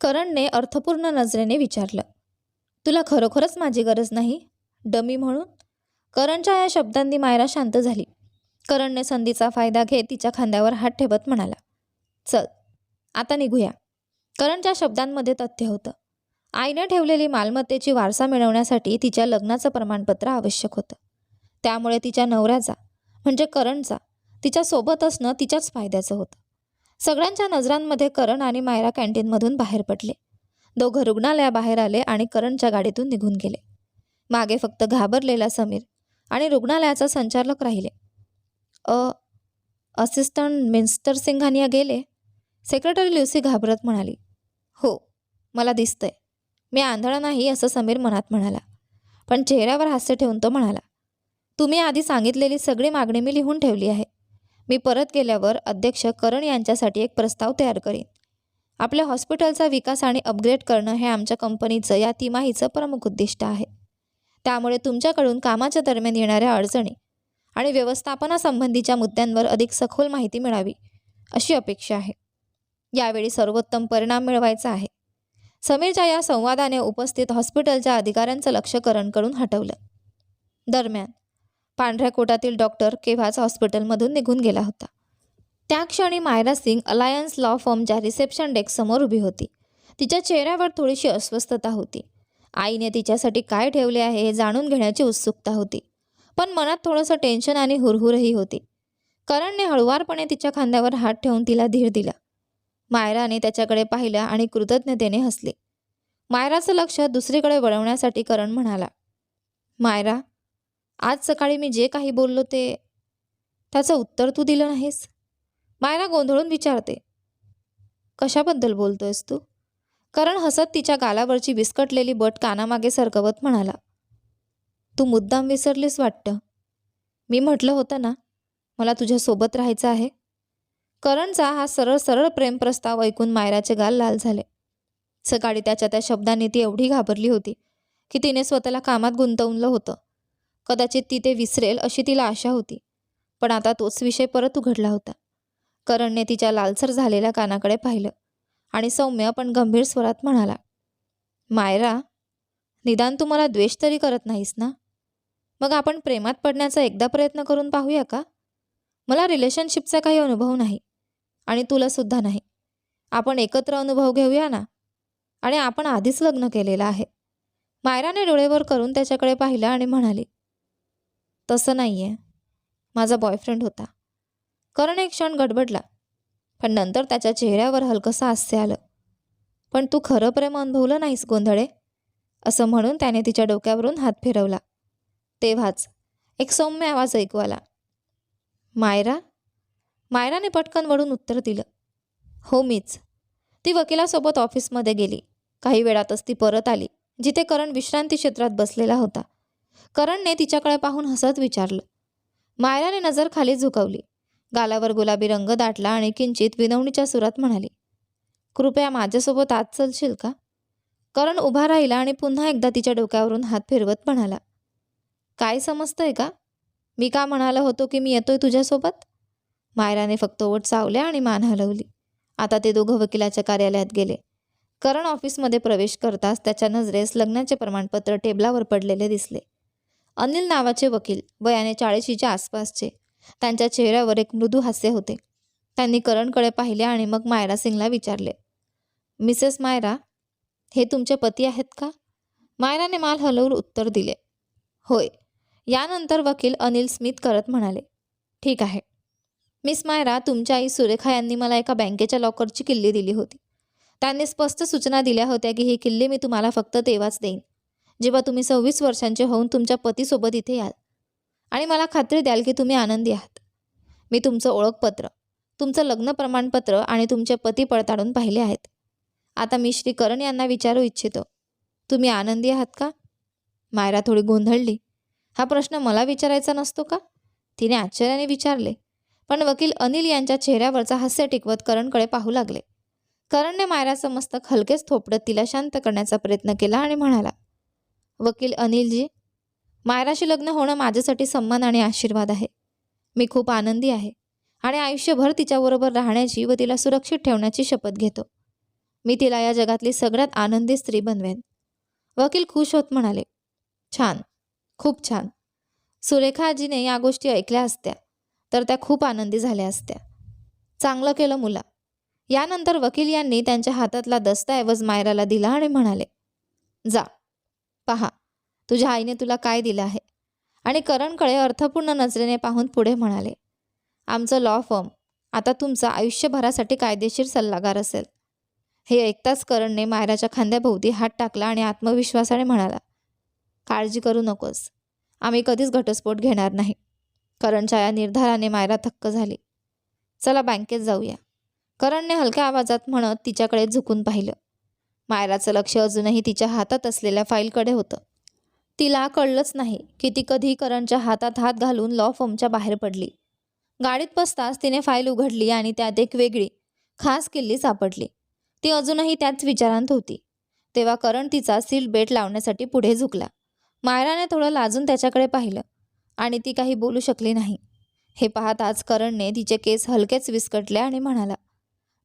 करणने अर्थपूर्ण नजरेने विचारलं. तुला खरोखरच माझी गरज नाही? डमी म्हणून. करणच्या या शब्दांनी मायरा शांत झाली. करणने संधीचा फायदा घेत तिच्या खांद्यावर हात ठेवत म्हणाला चल आता निघूया. करणच्या शब्दांमध्ये तथ्य होतं. आईने ठेवलेली मालमत्तेची वारसा मिळवण्यासाठी तिच्या लग्नाचं प्रमाणपत्र आवश्यक होतं. त्यामुळे तिच्या नवऱ्याचा म्हणजे करणचा तिच्यासोबत असणं तिच्याच फायद्याचं होतं. सगळ्यांच्या नजरांमध्ये करण आणि मायरा कॅन्टीनमधून बाहेर पडले. दोघं रुग्णालयाबाहेर आले आणि करणच्या गाडीतून निघून गेले. मागे फक्त घाबरलेला समीर आणि रुग्णालयाचा संचालक राहिले. अ असिस्टंट मिन्स्टर सिंघानिया गेले? सेक्रेटरी ल्युसी घाबरत म्हणाली हो मला दिसतंय. मी आंधळा नाही असं समीर मनात म्हणाला. पण चेहऱ्यावर हास्य ठेवून तो म्हणाला तुम्ही आधी सांगितलेली सगळी मागणी मी लिहून ठेवली आहे. मी परत गेल्यावर अध्यक्ष करण यांच्यासाठी एक प्रस्ताव तयार करीन. आपल्या हॉस्पिटलचा विकास आणि अपग्रेड करणं हे आमच्या कंपनीचं या तिमाहीचं प्रमुख उद्दिष्ट आहे. त्यामुळे तुमच्याकडून कामाच्या दरम्यान येणाऱ्या अडचणी आणि व्यवस्थापनासंबंधीच्या मुद्द्यांवर अधिक सखोल माहिती मिळावी अशी अपेक्षा आहे. यावेळी सर्वोत्तम परिणाम मिळवायचा आहे. समीरच्या या संवादाने उपस्थित हॉस्पिटलच्या अधिकाऱ्यांचं लक्ष करणकडून हटवलं. दरम्यान पांढऱ्या कोटातील डॉक्टर केव्हाच हॉस्पिटलमधून निघून गेला होता. त्या क्षणी मायरा सिंग अलायन्स लॉ फर्मच्या रिसेप्शन डेस्कसमोर उभी होती. तिच्या चेहऱ्यावर थोडीशी अस्वस्थता होती. आईने तिच्यासाठी काय ठेवले आहे हे जाणून घेण्याची उत्सुकता होती. पण मनात थोडंसं टेन्शन आणि हुरहुरही होती. करणने हळुवारपणे तिच्या खांद्यावर हात ठेवून तिला धीर दिला. मायराने त्याच्याकडे पाहिलं आणि कृतज्ञतेने हसले. मायराचं लक्ष दुसरीकडे वळवण्यासाठी करण म्हणाला मायरा आज सकाळी मी जे काही बोललो ते त्याचं उत्तर तू दिलं नाहीस. मायरा गोंधळून विचारते कशाबद्दल बोलतोयस तू? करण हसत तिच्या गालावरची विस्कटलेली बट कानामागे सरकवत म्हणाला तू मुद्दाम विसरलीस वाटतं. मी म्हटलं होतं ना मला तुझ्यासोबत राहायचं आहे. करणचा हा सरळ सरळ प्रेमप्रस्ताव ऐकून मायराचे गाल लाल झाले. सकाळी त्याच्या त्या शब्दांनी ती एवढी घाबरली होती की तिने स्वतःला कामात गुंतवलं होतं. कदाचित ती ते विसरेल अशी तिला आशा होती. पण आता तोच विषय परत उघडला होता. करणने तिच्या लालसर झालेल्या कानाकडे पाहिलं आणि सौम्य पण गंभीर स्वरात म्हणाला मायरा निदान तू मला द्वेष तरी करत नाहीस ना? मग आपण प्रेमात पडण्याचा एकदा प्रयत्न करून पाहूया का? मला रिलेशनशिपचा काही अनुभव नाही आणि तुला सुद्धा नाही. आपण एकत्र अनुभव घेऊया ना? आणि आपण आधीच लग्न केलेलं आहे. मायराने डोळेवर करून त्याच्याकडे पाहिलं आणि म्हणाली तसं नाही आहे माझा बॉयफ्रेंड होता. करण एक क्षण गडबडला. पण नंतर त्याच्या चेहऱ्यावर हलकंसं हास्य आलं. पण तू खरं प्रेम अनुभवलं नाहीस गोंधळे? असं म्हणून त्याने तिच्या डोक्यावरून हात फिरवला. तेव्हाच एक सौम्य आवाज ऐकू आला. मायरा? मायराने पटकन वळून उत्तर दिलं. हो मीच. ती वकिलासोबत ऑफिसमध्ये गेली. काही वेळातच ती परत आली जिथे करण विश्रांती क्षेत्रात बसलेला होता. करणने तिच्याकडे पाहून हसत विचारलं. मायराने नजर खाली झुकवली. गालावर गुलाबी रंग दाटला आणि किंचित विनवणीच्या सुरात म्हणाली कृपया माझ्यासोबत आज चलशील का? करण उभा राहिला आणि पुन्हा एकदा तिच्या डोक्यावरून हात फिरवत म्हणाला काय समजतंय का? मी का म्हणालो होतो की मी येतोय तुझ्यासोबत? मायराने फक्त ओट चावल्या आणि मान हलवली. आता ते दोघं वकिलाच्या कार्यालयात गेले. करण ऑफिसमध्ये प्रवेश करताच त्याच्या नजरेस लग्नाचे प्रमाणपत्र टेबलावर पडलेले दिसले. अनिल नावाचे वकील वयाने चाळीशीच्या आसपासचे. त्यांच्या चेहऱ्यावर एक मृदू हास्य होते. त्यांनी करणकडे पाहिले आणि मग मायरा सिंगला विचारले मिसेस मायरा हे तुमचे पती आहेत का? मायराने माल हलवून उत्तर दिले होय. यानंतर वकील अनिल स्मिथ करत म्हणाले ठीक आहे. मिस मायरा तुमच्या आई सुरेखा यांनी मला एका बँकेच्या लॉकरची किल्ली दिली होती. त्यांनी स्पष्ट सूचना दिल्या होत्या की ही किल्ली मी तुम्हाला फक्त तेव्हाच देईन. जेव्हा तुम्ही सव्वीस वर्षांचे होऊन तुमच्या पतीसोबत इथे याल. आणि मला खात्री द्याल की तुम्ही आनंदी आहात. मी तुमचं ओळखपत्र तुमचं लग्न प्रमाणपत्र आणि तुमचे पती पडताळून पाहिले आहेत. आता मी श्री करण यांना विचारू इच्छितो. तुम्ही आनंदी आहात का? मायरा थोडी गोंधळली. हा प्रश्न मला विचारायचा नसतो का? तिने आश्चर्याने विचारले. पण वकील अनिल यांच्या चेहऱ्यावरचा हास्य टिकवत करणकडे पाहू लागले. करणने मायराचं मस्तक हलकेच थोपडत तिला शांत करण्याचा प्रयत्न केला आणि म्हणाला वकील अनिलजी मायराशी लग्न होणं माझ्यासाठी सन्मान आणि आशीर्वाद आहे. मी खूप आनंदी आहे आणि आयुष्यभर तिच्याबरोबर राहण्याची व तिला सुरक्षित ठेवण्याची शपथ घेतो. मी तिला या जगातली सगळ्यात आनंदी स्त्री बनवेन. वकील खुश होत म्हणाले छान खूप छान. सुरेखा आजीने या गोष्टी ऐकल्या असत्या तर त्या खूप आनंदी झाल्या असत्या. चांगलं केलं मुला. यानंतर वकील यांनी त्यांच्या हातातला दस्तऐवज मायराला दिला आणि म्हणाले जा पहा तुझ्या आईने तुला काय दिलं आहे? आणि करणकडे अर्थपूर्ण नजरेने पाहून पुढे म्हणाले आमचं लॉ फर्म आता तुमचा आयुष्यभरासाठी कायदेशीर सल्लागार असेल. हे ऐकताच करणने मायराच्या खांद्याभोवती हात टाकला आणि आत्मविश्वासाने म्हणाला काळजी करू नकोस. आम्ही कधीच घटस्फोट घेणार नाही. करणच्या या निर्धाराने मायरा थक्क झाली. चला बँकेत जाऊया. करणने हलक्या आवाजात म्हणत तिच्याकडे झुकून पाहिलं. मायराचं लक्ष अजूनही तिच्या हातात असलेल्या फाईलकडे होतं. तिला कळलंच नाही की ती कधी करणच्या हातात हात घालून लॉ फॉर्मच्या बाहेर पडली. गाडीत बसताच तिने फाईल उघडली आणि त्यात एक वेगळी खास किल्ली सापडली. ती अजूनही त्याच विचारांत होती. तेव्हा करण तिचा सीट बेल्ट लावण्यासाठी पुढे झुकला. मायराने थोडं लाजून त्याच्याकडे पाहिलं आणि ती काही बोलू शकली नाही. हे पाहताच करणने तिचे केस हलकेच विस्कटले आणि म्हणाला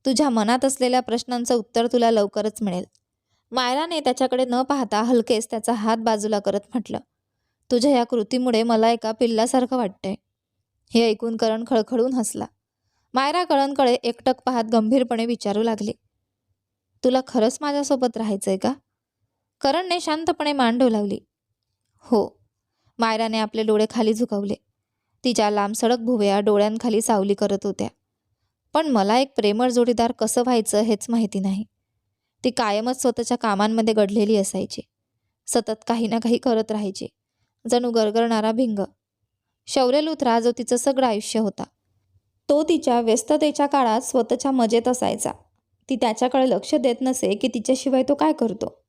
तुझ्या मनात असलेल्या प्रश्नांचं उत्तर तुला लवकरच मिळेल. मायराने त्याच्याकडे न पाहता हलकेच त्याचा हात बाजूला करत म्हटलं तुझ्या या कृतीमुळे मला एका पिल्लासारखं वाटतंय. हे ऐकून करण खळखळून हसला. मायरा कळणकळे एकटक पाहत गंभीरपणे विचारू लागली तुला खरंच माझ्यासोबत राहायचंय का? करणने शांतपणे मान डोलावली हो. मायराने आपले डोळे खाली झुकवले. तिच्या लांबसडक भुवया डोळ्यांखाली सावली करत होत्या. पण मला एक प्रेमळ जोडीदार कसं व्हायचं हेच माहिती नाही. ती कायमच स्वतःच्या कामांमध्ये गढलेली असायची. सतत काही ना काही करत राहायची. जणू गरगरणारा भिंग. शौर्य लुथरा जो तिचं सगळं आयुष्य होता. तो तिच्या व्यस्ततेच्या काळात स्वतःच्या मजेत असायचा. ती त्याच्याकडे लक्ष देत नसे की तिच्याशिवाय तो काय करतो.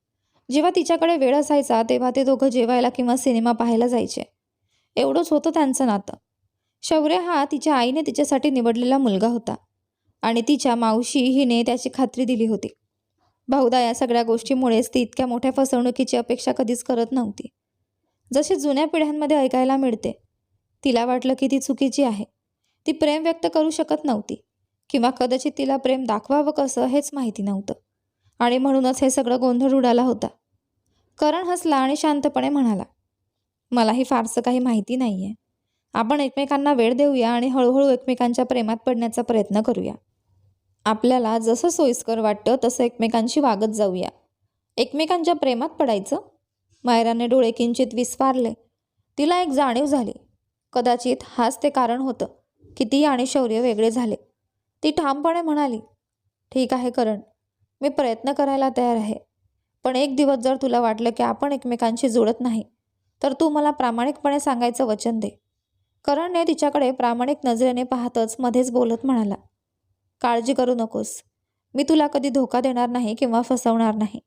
जेव्हा तिच्याकडे वेळ असायचा तेव्हा ते दोघं जेवायला किंवा सिनेमा पाहायला जायचे. एवढंच होतं त्यांचं नातं. शौर्य हा तिच्या आईने तिच्यासाठी निवडलेला मुलगा होता. आणि तिच्या मावशी हिने त्याची खात्री दिली होती. बहुधा या सगळ्या गोष्टीमुळेच ती इतक्या मोठ्या फसवणुकीची अपेक्षा कधीच करत नव्हती. जसे जुन्या पिढ्यांमध्ये ऐकायला मिळते तिला वाटलं की ती चुकीची आहे. ती प्रेम व्यक्त करू शकत नव्हती किंवा कदाचित तिला प्रेम दाखवावं कसं हेच माहिती नव्हतं. आणि म्हणूनच हे सगळं गोंधळ उडाला होता. करण हसला आणि शांतपणे म्हणाला मलाही फारसं काही माहिती नाही आहे आपण एकमेकांना वेळ देऊया आणि हळूहळू एकमेकांच्या प्रेमात पडण्याचा प्रयत्न करूया. आपल्याला जसं सोयीस्कर वाटतं तसं एकमेकांशी वागत जाऊया. एकमेकांच्या प्रेमात पडायचं? मायराने डोळे किंचित विस्फारले तिला एक जाणीव झाली. कदाचित हाच ते कारण होतं. की ती आणि शौर्य वेगळे झाले. ती ठामपणे म्हणाली ठीक आहे करण मी प्रयत्न करायला तयार आहे. पण एक दिवस जर तुला वाटलं की आपण एकमेकांशी जुळत नाही तर तू मला प्रामाणिकपणे सांगायचं वचन दे. करणने तिच्याकडे प्रामाणिक नजरेने पाहतच मध्येच बोलत म्हणाला काळजी करू नकोस. मी तुला कधी धोका देणार नाही किंवा फसवणार नाही.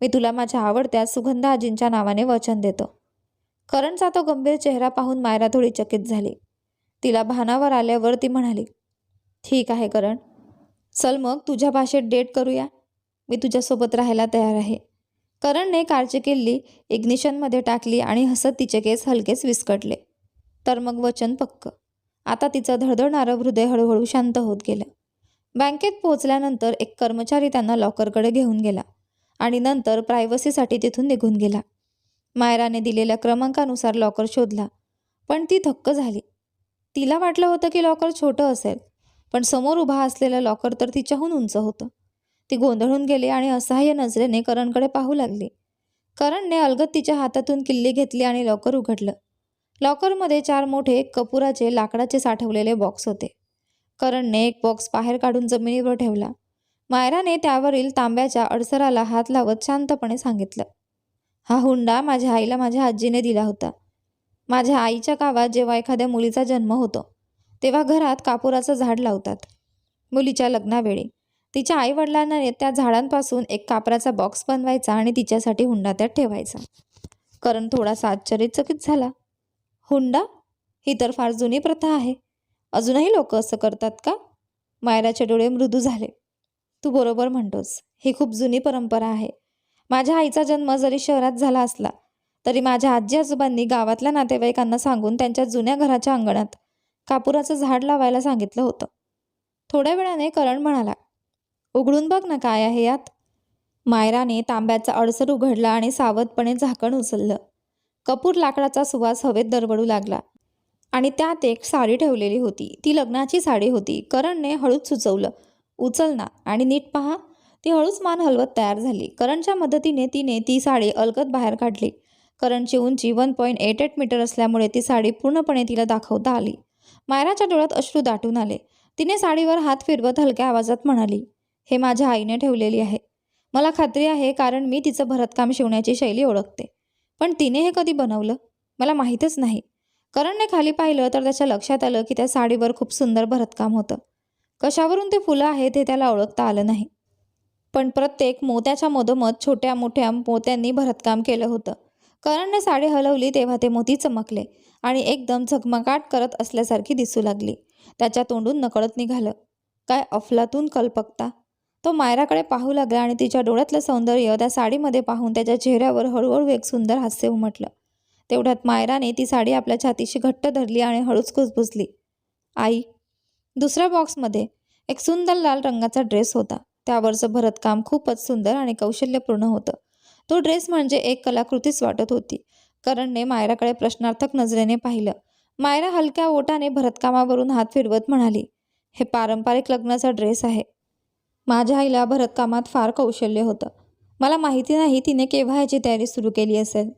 मी तुला माझ्या आवडत्या सुगंधा आजींच्या नावाने वचन देतो. करणचा तो गंभीर चेहरा पाहून मायरा थोडी चकित झाली. तिला भानावर आल्यावर ती म्हणाली ठीक आहे करण. चल मग तुझ्या भाषेत डेट करूया. मी तुझ्यासोबत राहायला तयार आहे. करणने कारची किल्ली इग्निशनमध्ये टाकली आणि हसत तिचे केस हलकेच विस्कटले. तर मग वचन पक्क. आता तिचं धडधडणारं हृदय हळूहळू शांत होत गेलं. बँकेत पोहोचल्यानंतर एक कर्मचारी त्यांना लॉकरकडे घेऊन गेला आणि नंतर प्रायव्हसीसाठी तिथून निघून गेला. मायराने दिलेल्या क्रमांकानुसार लॉकर शोधला पण ती थक्क झाली. तिला वाटलं होतं की लॉकर छोटं असेल पण समोर उभा असलेलं लॉकर तर तिच्याहून उंच होतं. ती गोंधळून गेली आणि असहाय्य नजरेने करणकडे पाहू लागली. करणने अलगत तिच्या हातातून किल्ली घेतली आणि लॉकर उघडलं. लॉकरमध्ये चार मोठे कपुराचे लाकडाचे साठवलेले बॉक्स होते. करणने एक बॉक्स बाहेर काढून जमिनीवर ठेवला. मायराने त्यावरील तांब्याच्या अडसराला हात लावत शांतपणे सांगितलं हा हुंडा माझ्या आईला माझ्या आजीने दिला होता. माझ्या आईच्या गावात जेव्हा एखाद्या मुलीचा जन्म होतो तेव्हा घरात कापुराचं झाड लावतात. मुलीच्या लग्नावेळी तिच्या आईवडिलांना त्या झाडांपासून एक कापराचा बॉक्स बनवायचा आणि तिच्यासाठी हुंडा त्यात ठेवायचा. करण थोडासा आश्चर्यचकित झाला. हुंडा ही तर फार जुनी प्रथा आहे. अजूनही लोक असं करतात का? मायराचे डोळे मृदू झाले. तू बरोबर म्हणतोस. ही खूप जुनी परंपरा आहे. माझ्या आईचा जन्म जरी शहरात झाला असला तरी माझ्या आजी आजोबांनी गावातल्या नातेवाईकांना सांगून त्यांच्या जुन्या घराच्या अंगणात कापुराचं झाड लावायला सांगितलं होतं. थोड्या वेळाने करण म्हणाला उघडून बघ ना काय आहे यात. मायराने तांब्याचा अडसर उघडला आणि सावधपणे झाकण उचललं. कपूर लाकडाचा सुवास हवेत दरवळू लागला. आणि त्यात एक साडी ठेवलेली होती. ती लग्नाची साडी होती. करणने हळूच सुचवलं उचल ना आणि नीट पहा. ती हळूच मान हलवत तयार झाली. करणच्या मदतीने तिने ती साडी अलगद बाहेर काढली. करणची उंची one point eight eight metre असल्यामुळे ती साडी पूर्णपणे तिला दाखवता आली. मायराच्या डोळ्यात अश्रू दाटून आले. तिने साडीवर हात फिरवत हलक्या आवाजात म्हणाली हे माझ्या आईने ठेवलेली आहे. मला खात्री आहे कारण मी तिचं भरतकाम शिवण्याची शैली ओळखते. पण तिने हे कधी बनवलं? मला माहीतच नाही. करणने खाली पाहिलं तर त्याच्या लक्षात आलं की त्या साडीवर खूप सुंदर भरतकाम होतं. कशावरून ते फुलं आहेत हे त्याला ओळखता आलं नाही. पण प्रत्येक मोत्याच्या मधोमध छोट्या मोठ्या मोत्यांनी भरतकाम केलं होतं. करणने साडी हलवली तेव्हा ते मोती चमकले आणि एकदम झगमगाट करत असल्यासारखी दिसू लागली. त्याच्या तोंडून नकळत निघालं. काय अफलातून कल्पकता? तो मायराकडे पाहू लागला आणि तिच्या डोळ्यातलं सौंदर्य त्या साडीमध्ये पाहून त्याच्या चेहऱ्यावर हळूहळू एक सुंदर हास्य उमटलं. तेवढ्यात मायराने ती साडी आपल्या छातीशी घट्ट धरली आणि हळूच कुजबुजली आई दुसऱ्या बॉक्समध्ये एक सुंदर लाल रंगाचा ड्रेस होता. त्यावरचं भरतकाम खूपच सुंदर आणि कौशल्यपूर्ण होतं. तो ड्रेस म्हणजे एक कलाकृतीच वाटत होती. करणने मायराकडे प्रश्नार्थक नजरेने पाहिलं. मायरा हलक्या ओटाने भरतकामावरून हात फिरवत म्हणाली हे पारंपरिक लग्नाचा ड्रेस आहे. माझ्या आईला भरतकामात फार कौशल्य होतं. मला माहिती नाही तिने केव्हा याची तयारी सुरू केली असेल.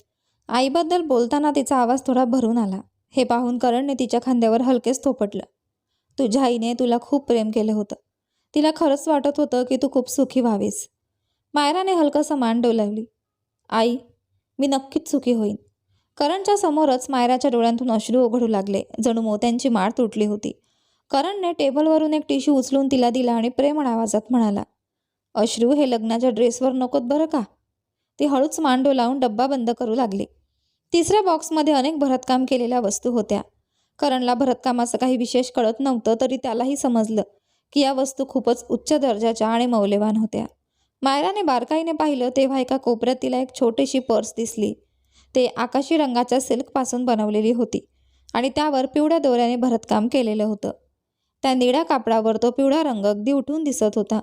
आईबद्दल बोलताना तिचा आवाज थोडा भरून आला. हे पाहून करणने तिच्या खांद्यावर हलकेच थोपटलं. तुझ्या आईने तुला खूप प्रेम केलं होतं. तिला खरंच वाटत होतं की तू खूप सुखी व्हावीस. मायराने हलकंसं मान डोलावली. आई मी नक्कीच सुखी होईन. करणच्या समोरच मायराच्या डोळ्यांतून अश्रू ओघडू लागले. जणू मोत्यांची माळ तुटली होती. करणने टेबलवरून एक टिश्यू उचलून तिला दिला आणि प्रेमळ आवाजात म्हणाला अश्रू हे लग्नाच्या ड्रेसवर नकोत बरं का? ती हळूच मांडो लावून डब्बा बंद करू लागली. तिसऱ्या बॉक्समध्ये अनेक भरतकाम केलेल्या वस्तू होत्या. करणला भरतकामाचं काही विशेष कळत नव्हतं तरी त्यालाही समजलं की या वस्तू खूपच उच्च दर्जाच्या आणि मौल्यवान होत्या. मायराने बारकाईने पाहिलं तेव्हा एका कोपऱ्यात तिला एक छोटीशी पर्स दिसली. ते आकाशी रंगाच्या सिल्कपासून बनवलेली होती आणि त्यावर पिवळ्या दोऱ्याने भरतकाम केलेलं होतं. त्या निळ्या कापडावर तो पिवळा रंग अगदी उठून दिसत होता.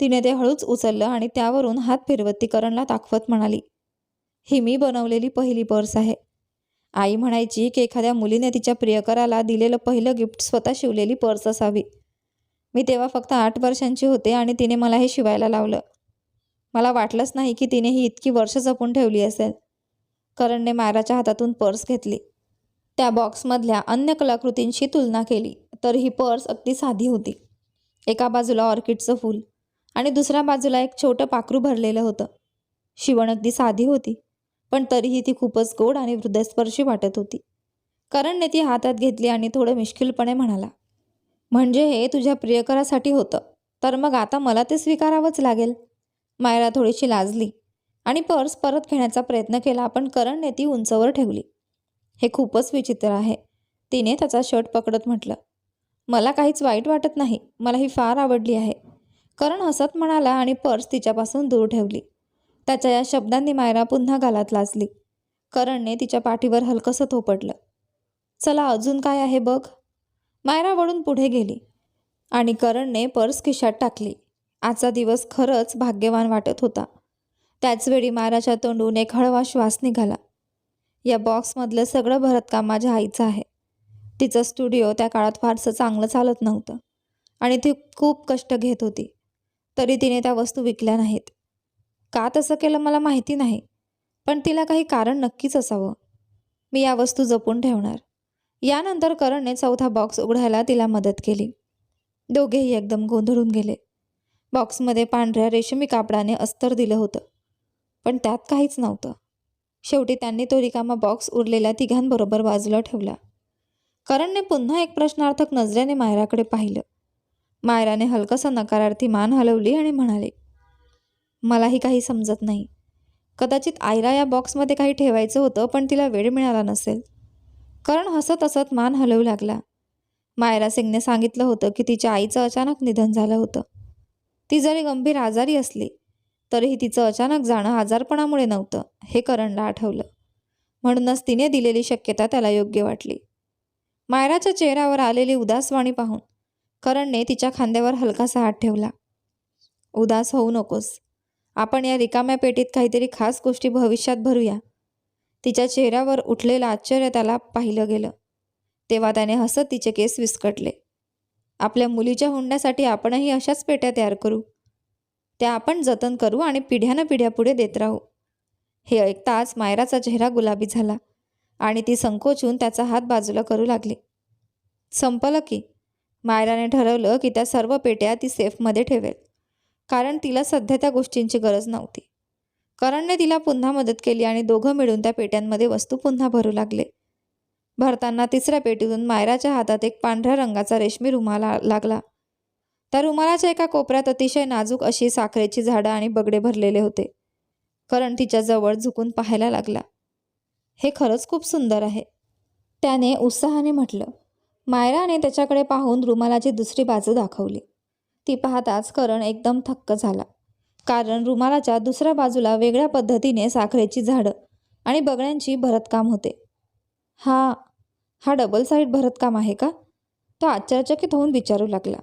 तिने ते हळूच उचललं आणि त्यावरून हात फिरवत ती करणला दाखवत म्हणाली ही मी बनवलेली पहिली पर्स आहे. आई म्हणायची की एखाद्या मुलीने तिच्या प्रियकराला दिलेलं पहिलं गिफ्ट स्वतः शिवलेली पर्स असावी. मी तेव्हा फक्त आठ वर्षांची होते आणि तिने मला हे शिवायला लावलं. मला वाटलंच नाही की तिने ही इतकी वर्ष जपून ठेवली असेल. करणने मायराच्या हातातून पर्स घेतली. त्या बॉक्समधल्या अन्य कलाकृतींशी तुलना केली तर ही पर्स अगदी साधी होती. एका बाजूला ऑर्किडचं फूल आणि दुसऱ्या बाजूला एक छोटं पाखरू भरलेलं होतं. शिवण अगदी साधी होती पण तरीही ती खूपच गोड आणि हृदयस्पर्शी वाटत होती. करणने ती हातात घेतली आणि थोडं मिश्किलपणे म्हणाला म्हणजे हे तुझ्या प्रियकरासाठी होतं तर मग आता मला ते स्वीकारावंच लागेल. मायरा थोडीशी लाजली आणि पर्स परत घेण्याचा प्रयत्न केला पण करणने ती उंचवर ठेवली. हे खूपच विचित्र आहे तिने त्याचा शर्ट पकडत म्हटलं. मला काहीच वाईट वाटत नाही मला ही फार आवडली आहे. करण हसत म्हणाला आणि पर्स तिच्यापासून दूर ठेवली. त्याच्या या शब्दांनी मायरा पुन्हा गालात लाजली. करणने तिच्या पाठीवर हलकंसं थोपटलं चला अजून काय आहे बघ. मायरा वळून पुढे गेली आणि करणने पर्स खिशात टाकली. आजचा दिवस खरंच भाग्यवान वाटत होता. त्याचवेळी मायराच्या तोंडून एक हळवा श्वास निघाला. या बॉक्समधलं सगळं भरतकाम माझ्या आईचं आहे. तिचं स्टुडिओ त्या काळात फारसं चांगलं चालत नव्हतं आणि ती खूप कष्ट घेत होती. तरी तिने त्या वस्तू विकल्या नाहीत. का तसं केलं मला माहिती नाही पण तिला काही कारण नक्कीच असावं. मी या वस्तू जपून ठेवणार. यानंतर करणने चौथा बॉक्स उघडायला तिला मदत केली. दोघेही एकदम गोंधळून गेले. बॉक्समध्ये पांढऱ्या रेशमी कापडाने अस्तर दिलं होतं पण त्यात काहीच नव्हतं. शेवटी त्यांनी तो रिकामा बॉक्स उरलेल्या तिघांबरोबर बाजूला ठेवला. करणने पुन्हा एक प्रश्नार्थक नजरेने मायराकडे पाहिलं. मायराने हलकसा नकारार्थी मान हलवली आणि म्हणाले मलाही काही समजत नाही. कदाचित आयरा या बॉक्समध्ये काही ठेवायचं होतं पण तिला वेळ मिळाला नसेल. करण हसत हसत मान हलवू लागला. मायरा सिंगने सांगितलं होतं की तिच्या आईचं अचानक निधन झालं होतं. ती जरी गंभीर आजारी असली तरीही तिचं अचानक जाणं आजारपणामुळे नव्हतं हे करणला आठवलं. म्हणूनच तिने दिलेली शक्यता त्याला योग्य वाटली. मायराच्या चेहऱ्यावर आलेली उदासवाणी पाहून करणने तिच्या खांद्यावर हलकासा हात ठेवला. उदास होऊ नकोस. आपण या रिकाम्या पेटीत काहीतरी खास गोष्टी भविष्यात भरूया. तिच्या चेहऱ्यावर उठलेलं आश्चर्य त्याला पाहिलं गेलं. तेव्हा त्याने हसत तिचे केस विस्कटले. आपल्या मुलीच्या हुंड्यासाठी आपणही अशाच पेट्या तयार करू. त्या आपण जतन करू आणि पिढ्यानं पिढ्या पुढे देत राहू. हे ऐकताच मायराचा चेहरा गुलाबी झाला आणि ती संकोचून त्याचा हात बाजूला करू लागली. संपलं की मायराने ठरवलं की त्या सर्व पेट्या ती सेफमध्ये ठेवेल. कारण तिला सध्या त्या गोष्टींची गरज नव्हती. करणने तिला पुन्हा मदत केली आणि दोघं मिळून त्या पेट्यांमध्ये वस्तू पुन्हा भरू लागले. भरताना तिसऱ्या पेटीतून मायराच्या हातात एक पांढऱ्या रंगाचा रेशमी रुमाल लागला. त्या रुमालाच्या एका कोपऱ्यात अतिशय नाजूक अशी साखरेची झाडं आणि बगडे भरलेले होते. करण तिच्या जवळ झुकून पाहायला लागला. हे खरंच खूप सुंदर आहे त्याने उत्साहाने म्हटलं. मायराने त्याच्याकडे पाहून रुमालाची दुसरी बाजू दाखवली. ती पाहताच करण एकदम थक्क झाला. कारण रुमालाच्या दुसऱ्या बाजूला वेगळ्या पद्धतीने साखरेची झाडं आणि बगड्यांची भरतकाम होते. हा हा डबल साईड भरतकाम आहे का? तो आश्चर्यचकित होऊन विचारू लागला.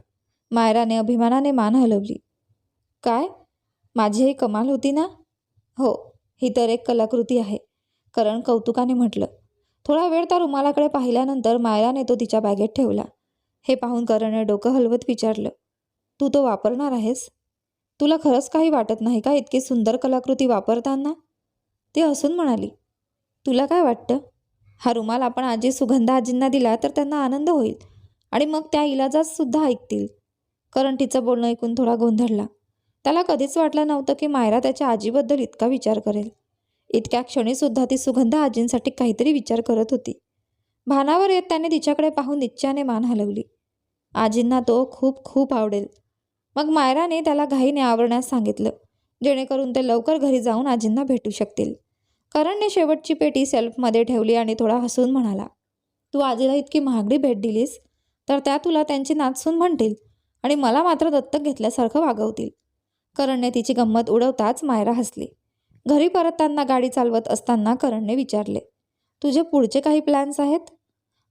मायराने अभिमानाने मान हलवली. काय? माझी ही कमाल होती ना? हो ही तर एक कलाकृती आहे. करण कौतुकाने म्हटलं. थोडा वेळ त्या रुमालाकडे पाहिल्यानंतर मायराने तो तिच्या बॅगेत ठेवला. हे पाहून करणने डोकं हलवत विचारलं तू तो वापरणार आहेस? तुला खरंच काही वाटत नाही का इतकी सुंदर कलाकृती वापरताना? ती हसून म्हणाली तुला काय वाटतं? हा रुमाल आपण आजी सुगंधा आजींना दिला तर त्यांना आनंद होईल आणि मग त्या इलाजात सुद्धा ऐकतील. कारण तिचं बोलणं ऐकून थोडा गोंधळला. त्याला कधीच वाटलं नव्हतं की मायरा त्याच्या आजीबद्दल इतका विचार करेल. इतक्या क्षणीसुद्धा ती सुगंध आजींसाठी काहीतरी विचार करत होती. भानावर येत त्याने तिच्याकडे पाहून निश्चयाने मान हलवली. आजींना तो खूप खूप आवडेल. मग मायराने त्याला घाईने आवरण्यास सांगितलं जेणेकरून ते लवकर घरी जाऊन आजींना भेटू शकतील. करणने शेवटची पेटी सेल्फमध्ये ठेवली आणि थोडा हसून म्हणाला तू आजीला इतकी महागडी भेट दिलीस तर त्या तुला त्यांची नाचसून म्हणतील आणि मला मात्र दत्तक घेतल्यासारखं वागवतील. करणने तिची गंमत उडवताच मायरा हसली. घरी परतताना गाडी चालवत असताना करणने विचारले तुझे पुढचे काही प्लॅन्स आहेत?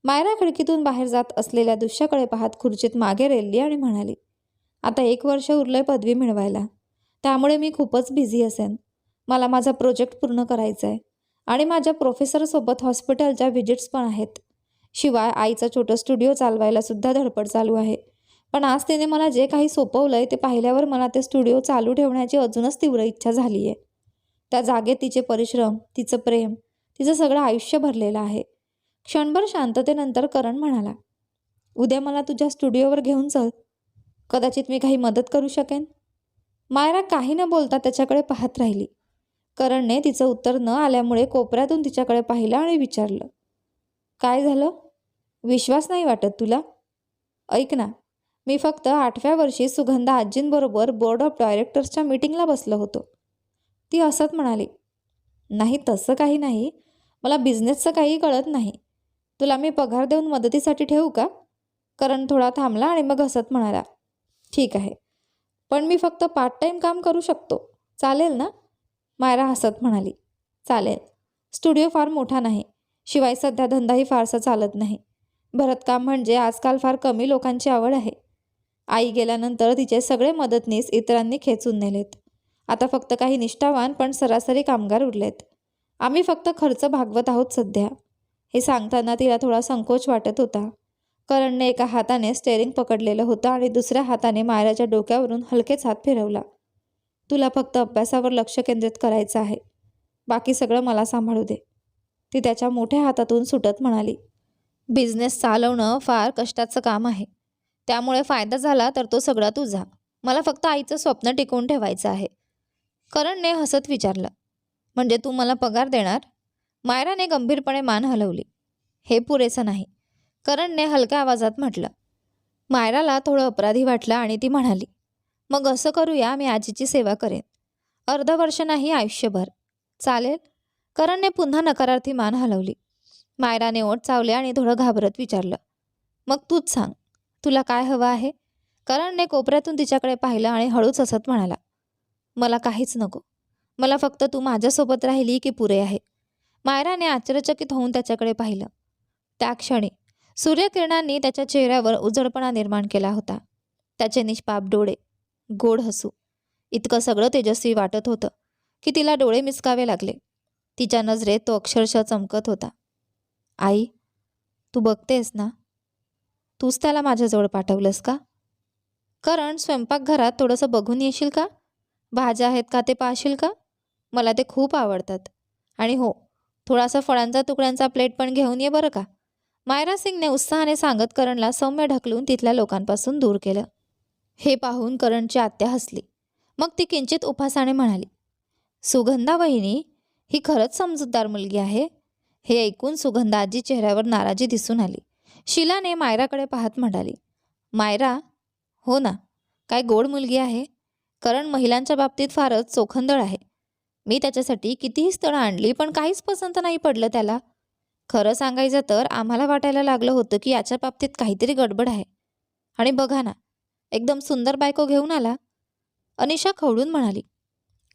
मायरा खिडकीतून बाहेर जात असलेल्या दृश्याकडे पाहत खुर्चीत मागे रेलली आणि म्हणाली आता एक वर्ष उरलंय पदवी मिळवायला. त्यामुळे मी खूपच बिझी असेन. मला माझा प्रोजेक्ट पूर्ण करायचा आहे आणि माझ्या प्रोफेसरसोबत हॉस्पिटलच्या व्हिजिट्स पण आहेत. शिवाय आईचा छोटं स्टुडिओ चालवायला सुद्धा धडपड चालू आहे. पण आज तिने मला जे काही सोपवलंय ते पाहिल्यावर मला ते स्टुडिओ चालू ठेवण्याची अजूनच तीव्र इच्छा झाली आहे त्या जागेत तिचे परिश्रम तिचं प्रेम तिचं सगळं आयुष्य भरलेलं आहे. क्षणभर शांततेनंतर करण म्हणाला उद्या मला तुझ्या स्टुडिओवर घेऊन चल. कदाचित मी काही मदत करू शकेन. मायरा काही न बोलता त्याच्याकडे पाहत राहिली. करणने तिचं उत्तर न आल्यामुळे कोपऱ्यातून तिच्याकडे पाहिलं आणि विचारलं काय झालं? विश्वास नाही वाटत तुला? ऐक ना मी फक्त आठव्या वर्षी सुगंधा आजींबरोबर बोर्ड ऑफ डायरेक्टर्सच्या मीटिंगला बसलो होतो. ती हसत म्हणाली नाही तसं काही नाही. मला बिझनेसचं काही कळत नाही. तुला मी पगार देऊन मदतीसाठी ठेवू का? करण थोडा थांबला आणि मग हसत म्हणाला ठीक आहे. पण मी फक्त पार्ट टाईम काम करू शकतो. चालेल ना? मायरा हसत म्हणाली चालेल. स्टुडिओ फार मोठा नाही. शिवाय सध्या धंदाही फारसा चालत नाही. भरतकाम म्हणजे आजकाल फार कमी लोकांची आवड आहे. आई गेल्यानंतर तिचे सगळे मदतनीस इतरांनी खेचून नेलेत. आता फक्त काही निष्ठावान पण सरासरी कामगार उरलेत. आम्ही फक्त खर्च भागवत आहोत सध्या. हे सांगताना तिला थोडा संकोच वाटत होता. करणने एका हाताने स्टेअरिंग पकडलेलं होतं आणि दुसऱ्या हाताने मायराच्या डोक्यावरून हलकेच हात फिरवला. तुला फक्त अभ्यासावर लक्ष केंद्रित करायचं आहे. बाकी सगळं मला सांभाळू दे. ती त्याच्या मोठ्या हातातून सुटत म्हणाली. बिझनेस चालवणं फार कष्टाचं काम आहे. त्यामुळे फायदा झाला तर तो सगळा तुझा. मला फक्त आईचं स्वप्न टिकवून ठेवायचं आहे. करणने हसत विचारलं म्हणजे तू मला पगार देणार? मायराने गंभीरपणे मान हलवली. हे पुरेसं नाही करणने हलक्या आवाजात म्हटलं. मायराला थोडं अपराधी वाटलं आणि ती म्हणाली मग असं करूया मी आजीची सेवा करेन. अर्ध वर्ष नाही आयुष्यभर. चालेल? करणने पुन्हा नकारार्थी मान हलवली. मायराने ओठ चावले आणि थोडं घाबरत विचारलं मग तूच सांग तुला काय हवं आहे? करणने कोपऱ्यातून तिच्याकडे पाहिलं आणि हळूच हसत म्हणाला मला काहीच नको. मला फक्त तू माझ्यासोबत राहिली की पुरे आहे. मायराने आश्चर्यचकित होऊन त्याच्याकडे पाहिलं. त्या क्षणी सूर्यकिरणांनी त्याच्या चेहऱ्यावर उजळपणा निर्माण केला होता. त्याचे निष्पाप डोळे गोड हसू इतकं सगळं तेजस्वी वाटत होतं की तिला डोळे मिसकावे लागले. तिच्या नजरेत तो अक्षरशः चमकत होता. आई तू बघतेस ना? तूच त्याला माझ्याजवळ पाठवलंस का? करण स्वयंपाकघरात थोडंसं बघून येशील का? भाज्या आहेत का ते पाहशील का? मला ते खूप आवडतात. आणि हो थोडासा फळांचा तुकड्यांचा प्लेट पण घेऊन ये बरं का. मायरा सिंगने उत्साहाने सांगत करणला सौम्य ढकलून तिथल्या लोकांपासून दूर केलं. हे पाहून करणची आत्या हसली. मग ती किंचित उपासाने म्हणाली सुगंधा वहिनी ही खरंच समजूतदार मुलगी आहे. हे ऐकून सुगंधा आजी चेहऱ्यावर नाराजी दिसून आली. शिलाने मायराकडे पाहत म्हणाली मायरा हो ना काय गोड मुलगी आहे. कारण महिलांच्या बाबतीत फारच चोखंदळ आहे. मी त्याच्यासाठी कितीही स्थळं आणली पण काहीच पसंत नाही पडलं त्याला. खरं सांगायचं तर आम्हाला वाटायला लागलं होतं की याच्या बाबतीत काहीतरी गडबड आहे. आणि बघा ना एकदम सुंदर बायको घेऊन आला. अनिशा खवळून म्हणाली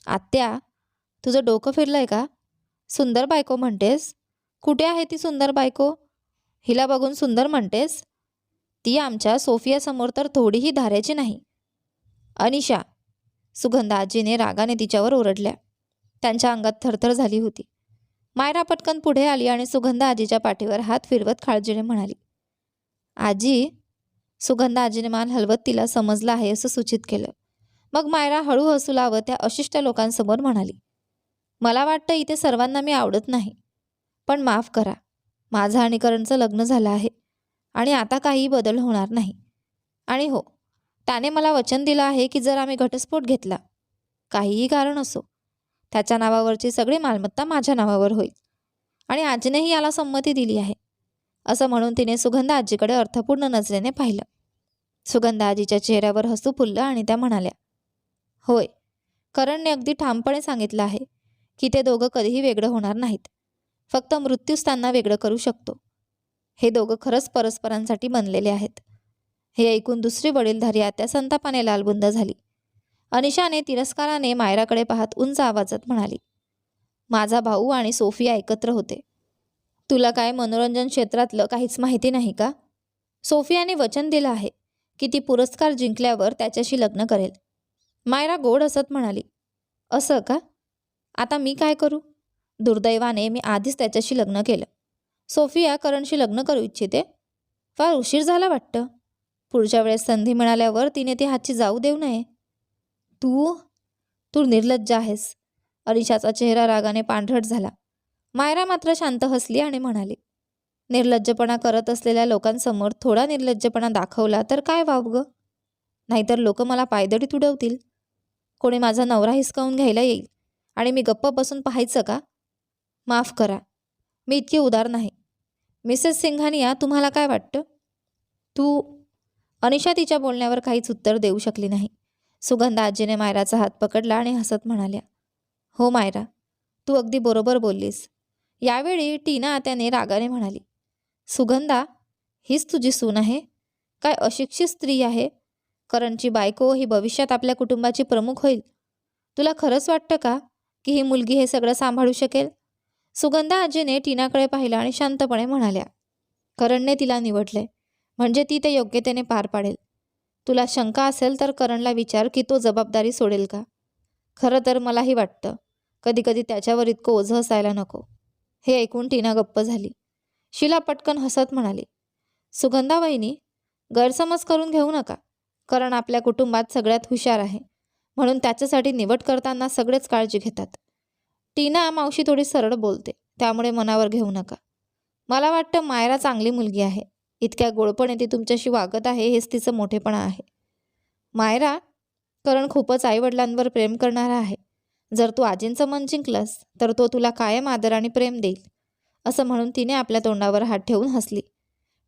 आत्या तुझं डोकं फिरलंय का? सुंदर बायको म्हणतेस? कुठे आहे ती सुंदर बायको? हिला बघून सुंदर म्हणतेस? ती आमच्या सोफियासमोर तर थोडीही धाऱ्याची नाही. अनिशा सुगंधा आजीने रागाने तिच्यावर ओरडल्या. त्यांच्या अंगात थरथर झाली होती. मायरा पटकन पुढे आली आणि सुगंधा आजीच्या पाठीवर हात फिरवत काळजीने म्हणाली आजी सुगंधा आजीने मान हलवत तिला समजलं आहे असं सूचित केलं. मग मायरा हळू हसू लावत त्या अशिष्ट लोकांसमोर म्हणाली मला वाटतं इथे सर्वांना मी आवडत नाही. पण माफ करा. माझं आणि करणचं लग्न झालं आहे आणि आता काही बदल होणार नाही. आणि हो त्याने मला वचन दिलं आहे की जर आम्ही घटस्फोट घेतला काहीही कारण असो त्याच्या नावावरची सगळी मालमत्ता माझ्या नावावर होईल आणि आजीनेही याला संमती दिली आहे असं म्हणून तिने सुगंधा आजीकडे अर्थपूर्ण नजरेने पाहिलं. सुगंधा आजीच्या चेहऱ्यावर हसू फुललं आणि त्या म्हणाल्या होय करणने अगदी ठामपणे सांगितलं आहे की ते दोघं कधीही वेगळं होणार नाहीत. फक्त मृत्यूच त्यांना वेगळं करू शकतो. हे दोघं खरंच परस्परांसाठी बनलेले आहेत. हे ऐकून दुसरी वडीलधारी आत्या संतापाने लालबुंद झाली. अनिशाने तिरस्काराने मायराकडे पाहत उंच आवाजात म्हणाली माझा भाऊ आणि सोफिया एकत्र होते. तुला काय मनोरंजन क्षेत्रातलं काहीच माहिती नाही का? सोफियाने वचन दिलं आहे की ती पुरस्कार जिंकल्यावर त्याच्याशी लग्न करेल. मायरा गोड हसत म्हणाली असं का? आता मी काय करू? दुर्दैवाने मी आधीच त्याच्याशी लग्न केलं. सोफिया करणशी लग्न करू इच्छिते? फार उशीर झाला वाटतं. पुढच्या वेळेस संधी मिळाल्यावर तिने ती हातची जाऊ देऊ नये. तू तू निर्लज्ज आहेस. अरिशाचा चेहरा रागाने पांढरट झाला. मायरा मात्र शांत हसली आणि म्हणाली निर्लज्जपणा करत असलेल्या लोकांसमोर थोडा निर्लज्जपणा दाखवला तर काय वाव ग? नाहीतर लोक मला पायदळी तुडवतील. कोणी माझा नवरा हिसकावून घ्यायला येईल आणि मी गप्प बसून पाहायचं का? माफ करा. मी इतकी उदार नाही. मिसेस सिंघानिया तुम्हाला काय वाटतं? तू अनिशा तिच्या बोलण्यावर काहीच उत्तर देऊ शकली नाही. सुगंधा आजीने मायराचा हात पकडला आणि हसत म्हणाल्या हो मायरा तू अगदी बरोबर बोललीस. यावेळी टीना त्याने रागाने म्हणाली सुगंधा हीच तुझी सून आहे? काय अशिक्षित स्त्री आहे? करणची बायको ही भविष्यात आपल्या कुटुंबाची प्रमुख होईल. तुला खरंच वाटतं का की ही मुलगी हे सगळं सांभाळू शकेल? सुगंधा आजीने टीनाकडे पाहिलं आणि शांतपणे म्हणाल्या करणने तिला निवडले. म्हणजे ती ते योग्यतेने पार पाडेल. तुला शंका असेल तर करणला विचार की तो जबाबदारी सोडेल का? खरं तर मलाही वाटतं. कधीकधी त्याच्यावर इतकं ओझं असायला नको. हे ऐकून टीना गप्प झाली. शिला पटकन हसत म्हणाली सुगंधा वहिनी गैरसमज करून घेऊ नका. करण आपल्या कुटुंबात सगळ्यात हुशार आहे. म्हणून त्याच्यासाठी निवड करताना सगळेच काळजी घेतात. टीना मावशी थोडी सरळ बोलते. त्यामुळे मनावर घेऊ नका. मला वाटतं मायरा चांगली मुलगी आहे. इतक्या गोळपणे ती तुमच्याशी वागत आहे हेच तिचं मोठेपणा आहे. मायरा करण खूपच आईवडिलांवर प्रेम करणारा आहे. जर तू आजींचं मन जिंकलंस तर तो तुला कायम आदर आणि प्रेम देईल असं म्हणून तिने आपल्या तोंडावर हात ठेवून हसली.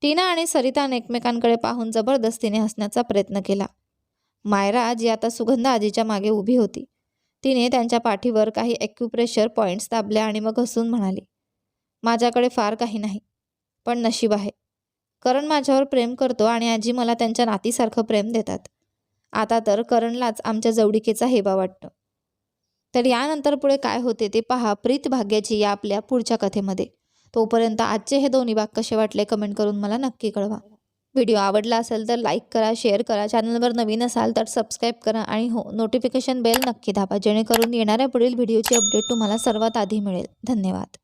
टीना आणि सरिताने एकमेकांकडे पाहून जबरदस्तीने हसण्याचा प्रयत्न केला. मायरा जी आता सुगंध आजीच्या मागे उभी होती. तिने त्यांच्या पाठीवर काही ॲक्युप्रेशर पॉईंट्स दाबल्या आणि मग हसून म्हणाली माझ्याकडे फार काही नाही पण नशीब आहे. करण माझ्यावर प्रेम करतो आणि आजी मला त्यांच्या नातीसारखं प्रेम देतात. आता तर करणलाच आमच्या जवडिकेचा हेबा वाटतं. तर यानंतर पुढे काय होते ते पहा प्रीत भाग्याची या आपल्या पुढच्या कथेमध्ये. तोपर्यंत आजचे हे दोन्ही भाग कसे वाटले कमेंट करून मला नक्की कळवा. व्हिडिओ आवडला असेल तर लाईक करा शेअर करा चॅनलवर नवीन असाल तर सबस्क्राईब करा आणि हो नोटिफिकेशन बेल नक्की दाबा जेणेकरून येणाऱ्या पुढील व्हिडिओची अपडेट तुम्हाला सर्वात आधी मिळेल. धन्यवाद.